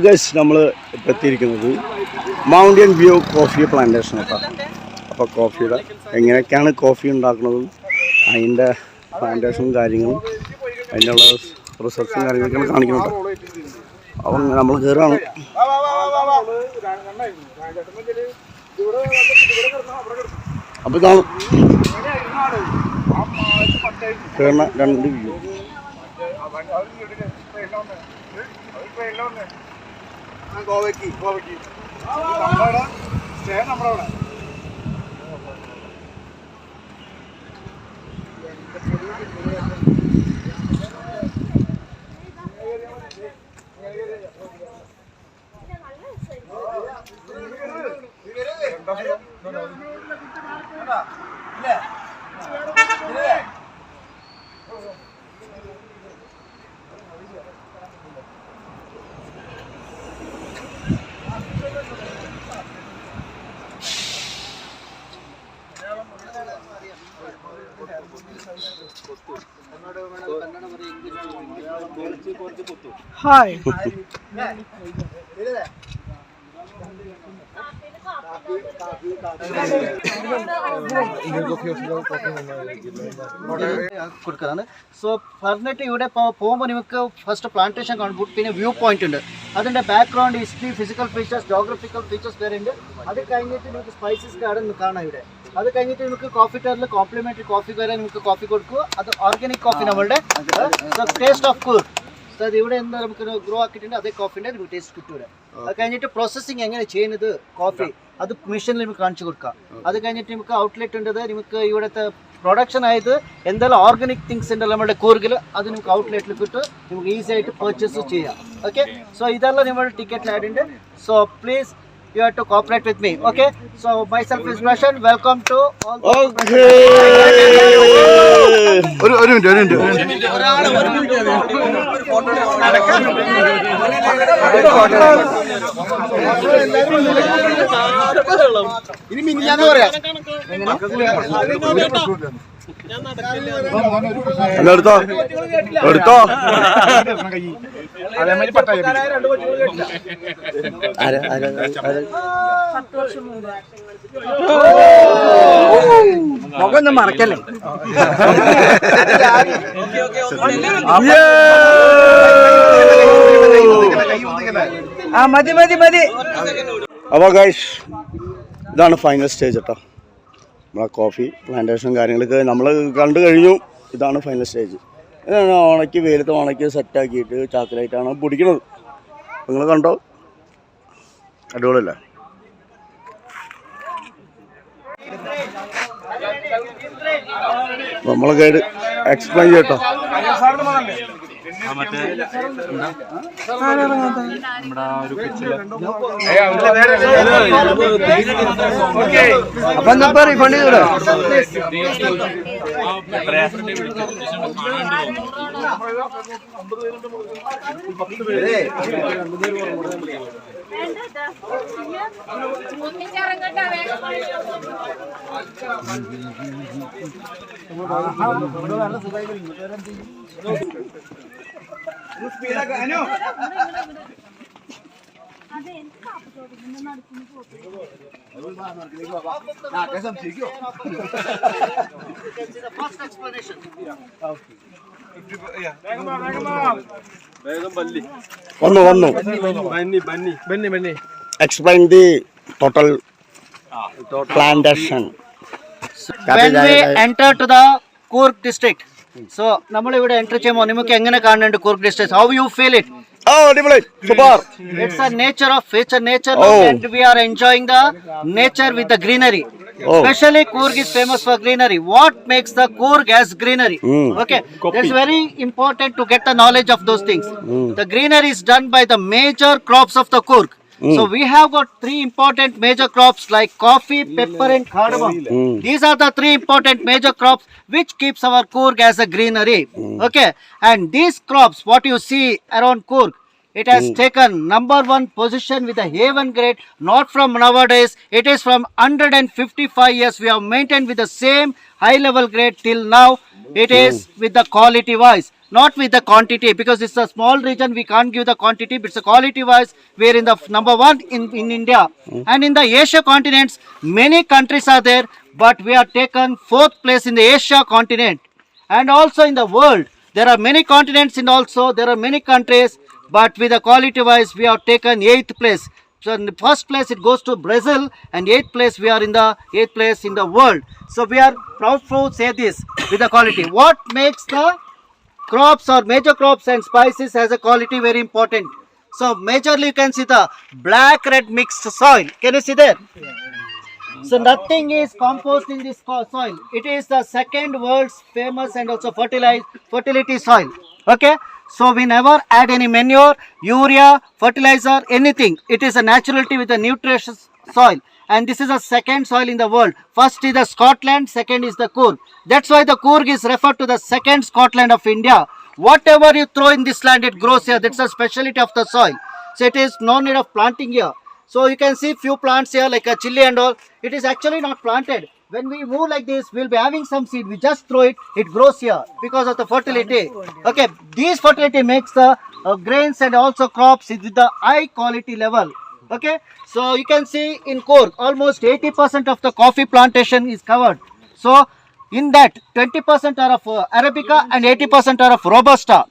Guys നമ്മൾ ഇപ്പോൾ എത്തിയിരിക്കുന്നത് മൗണ്ടൻ വ്യൂ കോഫി പ്ലാന്റേഷൻ കേട്ടോ അപ്പോൾ കോഫിയുടെ എങ്ങനെയൊക്കെയാണ് കോഫി ഉണ്ടാക്കുന്നതും അതിന്റെ പ്ലാന്റേഷനും കാര്യങ്ങളും അതിനുള്ള റിസർച്ചും കാര്യങ്ങളൊക്കെയാണ് കാണിക്കുന്നത് അപ്പം നമ്മൾ കയറുകയാണ് അപ്പോൾ ഇതാണ് കയറുന്ന രണ്ട് വ്യൂ ഗോവയ്ക്ക് ഗോവയ്ക്ക്. നമ്മുടെ സ്റ്റേ നമ്മുടെ അവിടെ. കൊടുക്കുന്നതാണ് സോ പറഞ്ഞിട്ട് ഇവിടെ പോകുമ്പോൾ നിങ്ങൾക്ക് ഫസ്റ്റ് പ്ലാന്റേഷൻ കാണുമ്പോൾ പിന്നെ വ്യൂ പോയിന്റ് ഉണ്ട്. അതിന്റെ background history physical features geographical features വരെ ഉണ്ട്. അത് കഴിഞ്ഞിട്ട് നിങ്ങൾക്ക് സ്പൈസസ് ഗാർഡൻ കാണാം ഇവിടെ. അത് കഴിഞ്ഞിട്ട് നമുക്ക് കോഫി ടറിൽ കോംപ്ലിമെന്ററി കോഫി വരെ നമുക്ക് കോഫി കൊടുക്കുക അത് ഓർഗാനിക് കോഫി നമ്മളുടെ ടേസ്റ്റ് ഓഫ് കൂർ സോ അത് ഇവിടെ എന്താ നമുക്ക് ഗ്രോ ആക്കിയിട്ടുണ്ട് അതേ കോഫിന്റെ നമുക്ക് ടേസ്റ്റ് കിട്ടൂല അത് കഴിഞ്ഞിട്ട് പ്രോസസ്സിങ് എങ്ങനെ ചെയ്യുന്നത്? കോഫി അത് മെഷീനിൽ നമുക്ക് കാണിച്ചു കൊടുക്കാം. അത് കഴിഞ്ഞിട്ട് നമുക്ക് ഔട്ട്ലെറ്റ് ഉണ്ടത് നമുക്ക് ഇവിടുത്തെ പ്രൊഡക്ഷൻ ആയത് എന്തെല്ലാം ഓർഗാനിക് തിങ്സ് ഉണ്ടല്ലോ നമ്മുടെ കൂർഗിൽ അത് നമുക്ക് ഔട്ട്ലെറ്റിൽ കിട്ടും. നമുക്ക് ഈസി ആയിട്ട് പർച്ചേസ് ചെയ്യാം. ഓക്കെ സോ ഇതെല്ലാം നമ്മുടെ ടിക്കറ്റിൽ ആയിട്ടുണ്ട് so please you have to cooperate with me. Okay? So myself is Russian. Welcome to all the okay. ഒരു മിനിറ്റ് ഒരു മിനിറ്റ് ഇനി മിനിഞ്ഞാന്ന് പറയാം എടുത്തോ. എടുത്തോ. അതേമാതിരി പട്ടായ? മുഖമൊന്നും മറക്കല്ലേ? ആ മതി മതി മതി. അപ്പോൾ ഗൈസ് ഇതാണ് ഫൈനൽ സ്റ്റേജ് കേട്ടോ നമ്മളെ കോഫി പ്ലാന്റേഷൻ കാര്യങ്ങളൊക്കെ നമ്മൾ കണ്ടു കഴിഞ്ഞു. ഇതാണ് ഫൈനൽ സ്റ്റേജ് ഇതാണ് ഉണക്കി വെയിലത്ത് ഉണക്കി സെറ്റാക്കിയിട്ട് ചാക്കലായിട്ടാണ് പൊടിക്കുന്നത് നിങ്ങൾ കണ്ടോ? അടിപൊളിയല്ലേ? നമ്മളൊക്കെ നമ്മളെ ഗൈഡ് എക്സ്പ്ലെയിൻ ചെയ്യട്ടോ മറ്റേ നമ്മുടെ ഒരു അപ്പൊ എന്നപ്പോ റീഫണ്ട് ചെയ്തോ ഒന്നിച്ചിറങ്ങട്ടെ Explain the total plantation. When we enter to the Kurk district, so നമ്മൾ ഇവിടെ എൻ്റർ ചെയ്യുമ്പോൾ നിങ്ങൾക്ക് എങ്ങനെ കാണുന്നുണ്ട് Coorg district how you feel it ഓ അടിപൊളി super It's a nature of it's a nature Oh. look and we are enjoying the nature with the greenery. Oh. Especially Coorg is famous for greenery. What makes the Coorg as greenery? Mm. Okay, it's very important to get the knowledge of those things. The greenery is done by the major crops of the Coorg. So hmm. we have got three important major crops like coffee, pepper, and cardamom. Hmm. These are the three important major crops which keeps our Coorg as a greenery. Hmm. Okay, and these crops, what you see around Coorg, it has taken number one position with the Haven grade, not from nowadays. It is from 155 years. We have maintained with the same high level grade till now. It is with the quality wise. Not with the quantity because it's a small region we can't give the quantity but it's a quality wise we're in the number one in, in india. Hmm. And in the asia continents many countries are there but we are taken fourth place in the asia continent. And also in the world there are many continents and also there are many countries but with the quality wise we have taken eighth place. So in the first place it goes to brazil and eighth place we are in the eighth place in the world. So we are proud to say this with the quality. What makes the crops or major crops and spices has a quality very important so majorly you can see the black red mixed soil can you see there so nothing is compost in this soil. It is the second world's famous and also fertilize fertility soil. Okay. So we never add any manure, urea, fertilizer, anything. It is a naturality with a nutritious soil. And this is the second soil in the world. First is the Scotland, second is the Coorg. That's why the Coorg is referred to the second Scotland of India. Whatever you throw in this land, it grows here. That's the speciality of the soil. So it is no need of planting here. So you can see few plants here like a chili and all. It is actually not planted. When we move like this, we'll be having some seed. We just throw it. It grows here because of the fertility. Okay, these fertility makes the uh, grains and also crops with the high quality level. Okay, so you can see in Cork, almost 80% of the coffee plantation is covered. So in that, 20% are of uh, Arabica and 80% are of Robusta.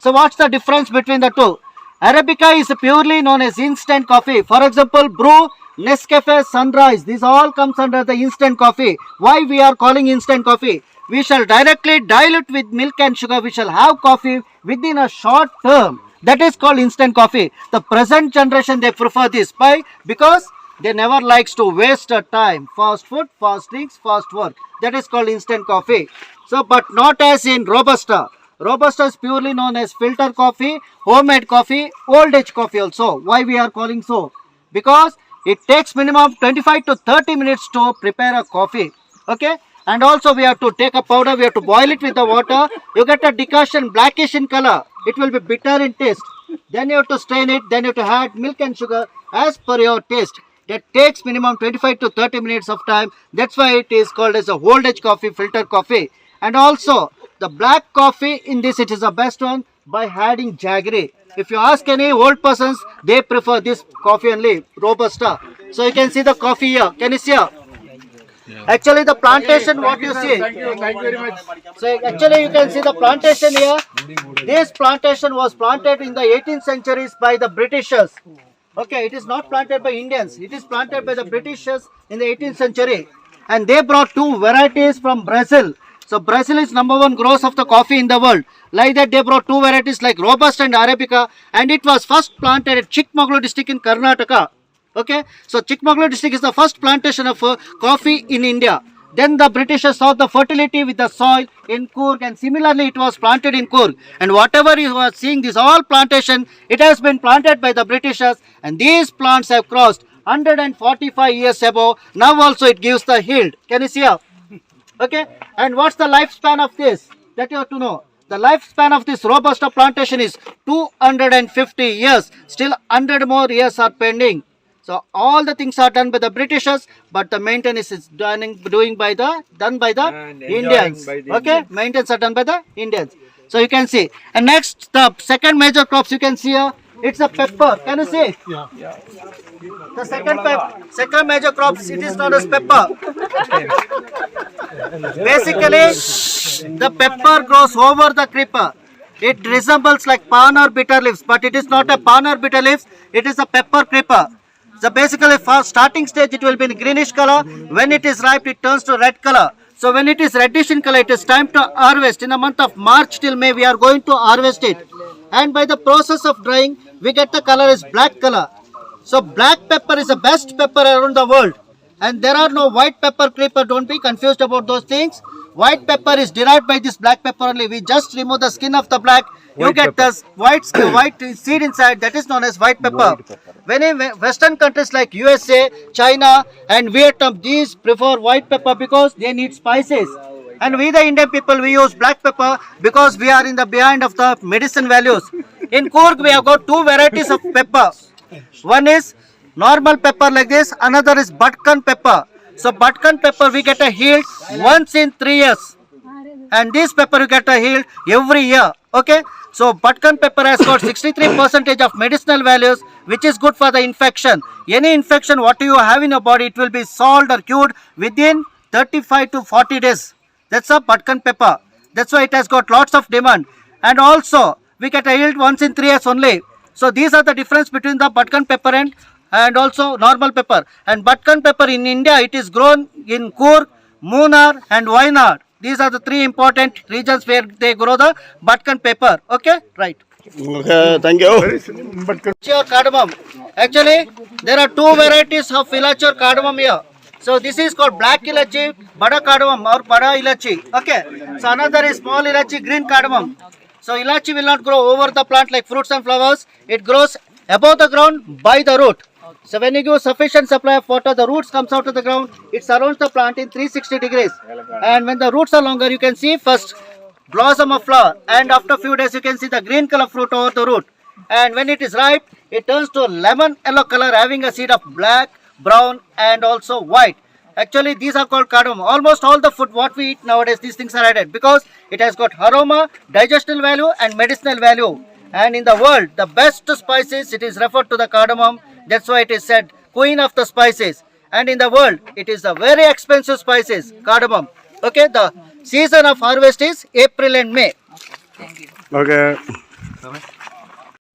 So what's the difference between the two? Arabica is purely known as instant coffee. For example, brew, Nescafe, Sunrise. This all comes under the instant coffee. Why we are calling instant coffee? We shall directly dilute with milk and sugar. We shall have coffee within a short term. That is called instant coffee. The present generation they prefer this. Why? Because they never likes to waste a time. Fast food, fast drinks, fast work. That is called instant coffee. So, but not as in Robusta. Robusta is purely known as filter coffee, homemade coffee, old age coffee also. Why we are calling so? Because it takes minimum 25 to 30 minutes to prepare a coffee. Okay? And also we have to take a powder, we have to boil it with the water. You get a decoction blackish in color. It will be bitter in taste. Then you have to strain it, then you have to add milk and sugar as per your taste. That takes minimum 25 to 30 minutes of time. That's why it is called as a old age coffee, filter coffee. And also the black coffee in this it is the best one by adding jaggery. If you ask any old persons, they prefer this coffee only, robusta. So you can see the coffee here. Can you see here? Actually, the plantation, what you see. Thank you thank you very much. So actually, you can see the plantation here. This plantation was planted in the 18th centuries by the Britishers. Okay, it is not planted by Indians. It is planted by the Britishers in the 18th century, and they brought two varieties from Brazil. So Brazil is number one gross of the coffee in the world. Like that, they brought two varieties like Robusta and Arabica, and it was first planted at Chikmagalur district in Karnataka. Okay, so Chikmagalur district is the first plantation of uh, coffee in India. Then the Britishers saw the fertility with the soil in Coorg, and similarly it was planted in Coorg. And whatever you are seeing, this all plantation, it has been planted by the Britishers, and these plants have crossed 145 years ago. Now also it gives the yield. Can you see here? Okay, and what's the lifespan of this? That you have to know. The lifespan of this robusta plantation is 250 years. Still 100 more years are pending. So all the things are done by the Britishers, but the maintenance is done doing by the done by the Indians. okay, maintenance are done by the Indians. So you can see. And next, the second major crops you can see here. It's a pepper. Can you see? Yeah. The second pep- second major crops it is known as pepper. Basically, the pepper grows over the creeper. It resembles like pan or bitter leaves, but it is not a pan or bitter leaves. It is a pepper creeper. So basically, for starting stage, it will be in greenish color. When it is ripe, it turns to red color. So when it is reddish in color, it is time to harvest. In the month of March till May, we are going to harvest it. And by the process of drying, we get the color is black color. So black pepper is the best pepper around the world. And there are no white pepper creeper. Don't be confused about those things. White pepper is derived by this black pepper only. We just remove the skin of the black. You get the white sk- white seed inside. That is known as white pepper. When in Western countries like USA, China, and Vietnam, these prefer white pepper because they need spices. And we, the Indian people, we use black pepper because we are in the behind of the medicine values. In Coorg, we have got two varieties of pepper. One is normal pepper like this, another is butkan pepper. So butkan pepper we get a yield once in three years. And this pepper you get a yield every year. Okay, so button pepper has got 63 percentage of medicinal values, which is good for the infection. Any infection, what you have in your body, it will be solved or cured within 35 to 40 days. That's a button pepper. That's why it has got lots of demand. And also, we get a yield once in three years only. So these are the difference between the button pepper and and also normal pepper. And button pepper in India, it is grown in Coorg, Munnar and Wayanad. These are the three important regions where they grow the Butkan pepper. Okay, right. Okay, thank you. Philachor cardamom. Actually, there are two varieties of Philachor cardamom here. So this is called black ilachi, bada cardamom or bada ilachi. Okay. So another is small ilachi, green cardamom. So ilachi will not grow over the plant like fruits and flowers. It grows above the ground by the root. So when you give sufficient supply of water, the roots comes out of the ground. It surrounds the plant in 360 degrees. And when the roots are longer, you can see first blossom of flower. And after few days you can see the green color fruit over the root. And when it is ripe it turns to lemon yellow color having a seed of black brown and also white. Actually these are called cardamom. Almost all the food what we eat nowadays these things are added because it has got aroma digestional value and medicinal value. And in the world the best spices it is referred to the cardamom that's why it is said queen of the spices. And in the world, it is a very expensive spices, cardamom. Okay, the season of harvest is April and May. Okay.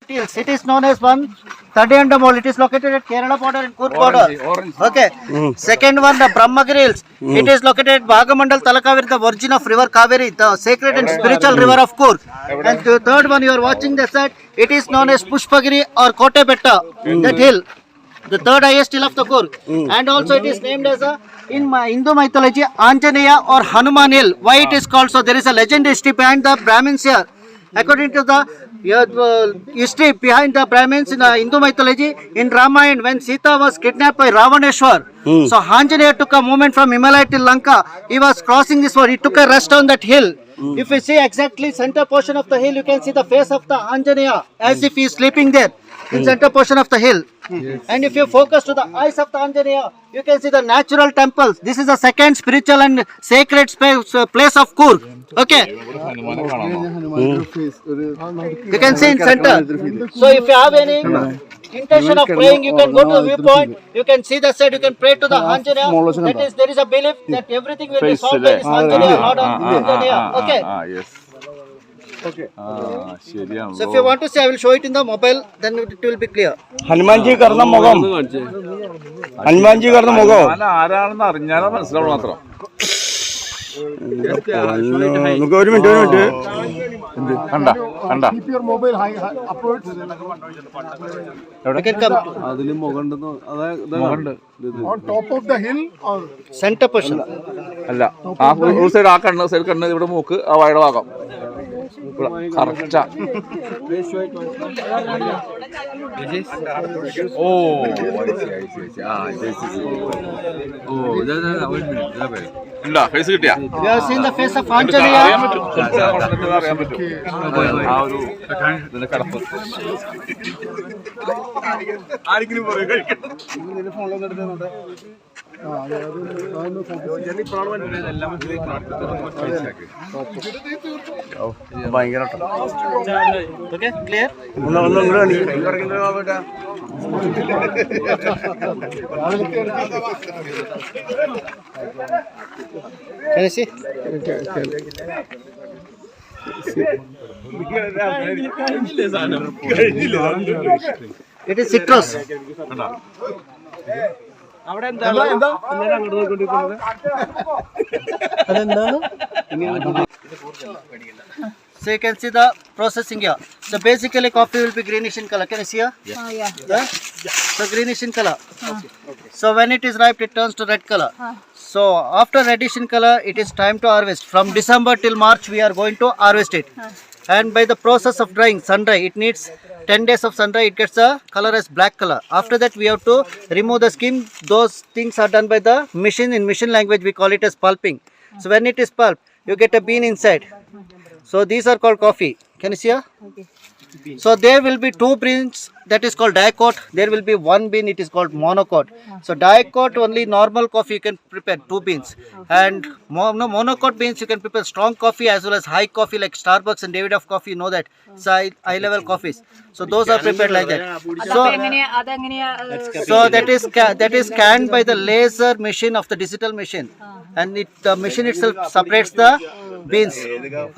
It is known as one Thadiyandamol. It is located at Kerala border and Kurg border. Okay. Second one, the Brahmagiri Hills. It is located at Bhagamandal Talakaveri, the origin of river Kaveri, the sacred and spiritual river of Kurg. And the third one, you are watching the side. It is known as Pushpagiri or Kote Betta. That hill. The third highest hill of the Kurg. And also it is named as a in my Hindu mythology Anjaneya or Hanuman hill. Why it is called so? There is a legend history behind the Brahmins here. According to the uh, history behind the Brahmins in uh, Hindu mythology, in Ramayana, when Sita was kidnapped by Ravaneshwar, so Anjaneya took a movement from Himalaya till Lanka. He was crossing this road. He took a rest on that hill. If you see exactly center portion of the hill, you can see the face of the Anjaneya as if he is sleeping there in center portion of the hill. Yes. And if you focus to the eyes of the Anjaneya, you can see the natural temples. This is the second spiritual and sacred space, uh, place of Kur. Okay. You can see in center. So if you have any intention of praying, you can go to the viewpoint. You can see the side. You can pray to the Anjaneya. That is, there is a belief that everything will be solved by this Anjaneya, Lord Anjaneya. Okay. Yes. So if you want to see, I will show it in the mobile. Then it will be clear. Hanumanji കിടന്ന മുഖം ഹനുമാൻജി കിടന്ന മുഖം ആരാണെന്ന് അറിഞ്ഞാലേ മനസ്സിലാവുള്ളൂ മാത്രം നമുക്ക് ഒരു minute ഒരു മിനിറ്റ് കണ്ട കണ്ട. അതിൽ അതായത്. അല്ല ആ സൈഡ് ആ കണ്ണ് സൈഡ് കണ്ണ് ഇവിടെ മൂക്ക് ആ വായുടെ ഭാഗം കറക്റ്റാ. ഓ. ഓ ഉണ്ടാ ഫേസ് കിട്ടിയാ? അറിയാൻ പറ്റും. ആ ഒരു ഇതിന്റെ കടപ്പ് ആരെങ്കിലും ഫോണിലൊന്നും എടുത്തുണ്ട് ഭയങ്കര ക്ലിയർ ഒന്ന് ഒന്നും കൂടെ കാണിക്കും കഴിഞ്ഞില്ലേ സാധനം കഴിഞ്ഞില്ലേ it is citrus Can you see? It is citrus. So you can see the processing here. So basically coffee will be greenish in color. Can you see here? Oh, yeah. Yeah? So greenish in color. So when it is ripe, it turns to red color. So after reddish in color, it is time to harvest. From December till March, we are going to harvest it. And by the process of drying, sun dry, it needs 10 days of sun dry. It gets a color as black color. After that, we have to remove the skin. Those things are done by the machine. In machine language, we call it as pulping. So when it is pulp, you get a bean inside. So these are called coffee. Can you see here? So there will be two beans that is called dicot. There will be one bean, it is called monocot. So dicot only normal coffee you can prepare two beans. And mono, monocot beans you can prepare strong coffee as well as high coffee like Starbucks and Davidoff coffee. You know that. So high, level coffees. So those are prepared like that. So, so that is that is scanned by the laser machine of the digital machine. Ah. And it, the machine itself separates the beans.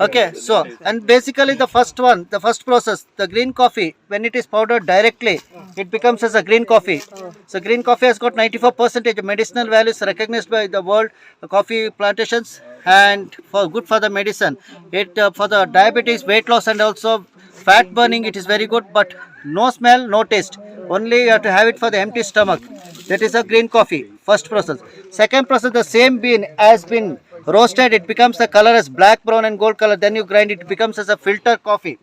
Okay. So and basically the first one, the first process, the green coffee when it is powdered directly, it becomes as a green coffee. So green coffee has got 94 percentage medicinal values recognized by the world coffee plantations and for good for the medicine. It uh, for the diabetes, weight loss, and also fat burning. It is very good, but no smell, no taste. Only you have to have it for the empty stomach. That is a green coffee. First process. Second process, the same bean has been roasted. It becomes the color as black, brown, and gold color. Then you grind it. It becomes as a filter coffee.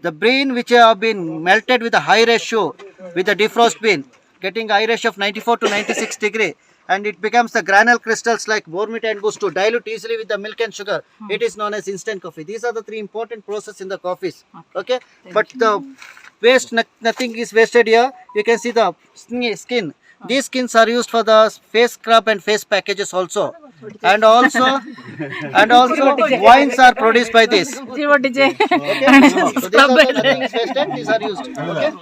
The bean which have been melted with a high ratio with a defrost bean, getting high ratio of 94 to 96 degree, and it becomes the granule crystals like Bormita and Boost to dilute easily with the milk and sugar. Hmm. It is known as instant coffee. These are the three important processes in the coffees. Okay, but the waste nothing is wasted here. You can see the skin. These skins are used for the face scrub and face packages also. And also, and also wines are produced by this. Okay? So these are the things wasted, these are used. Okay?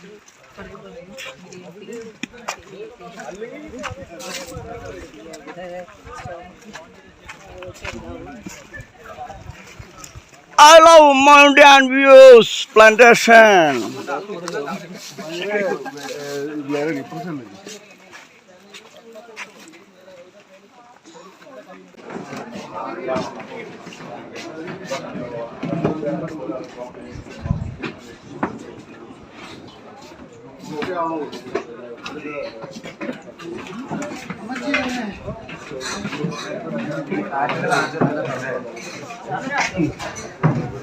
I love mountain views, plantation.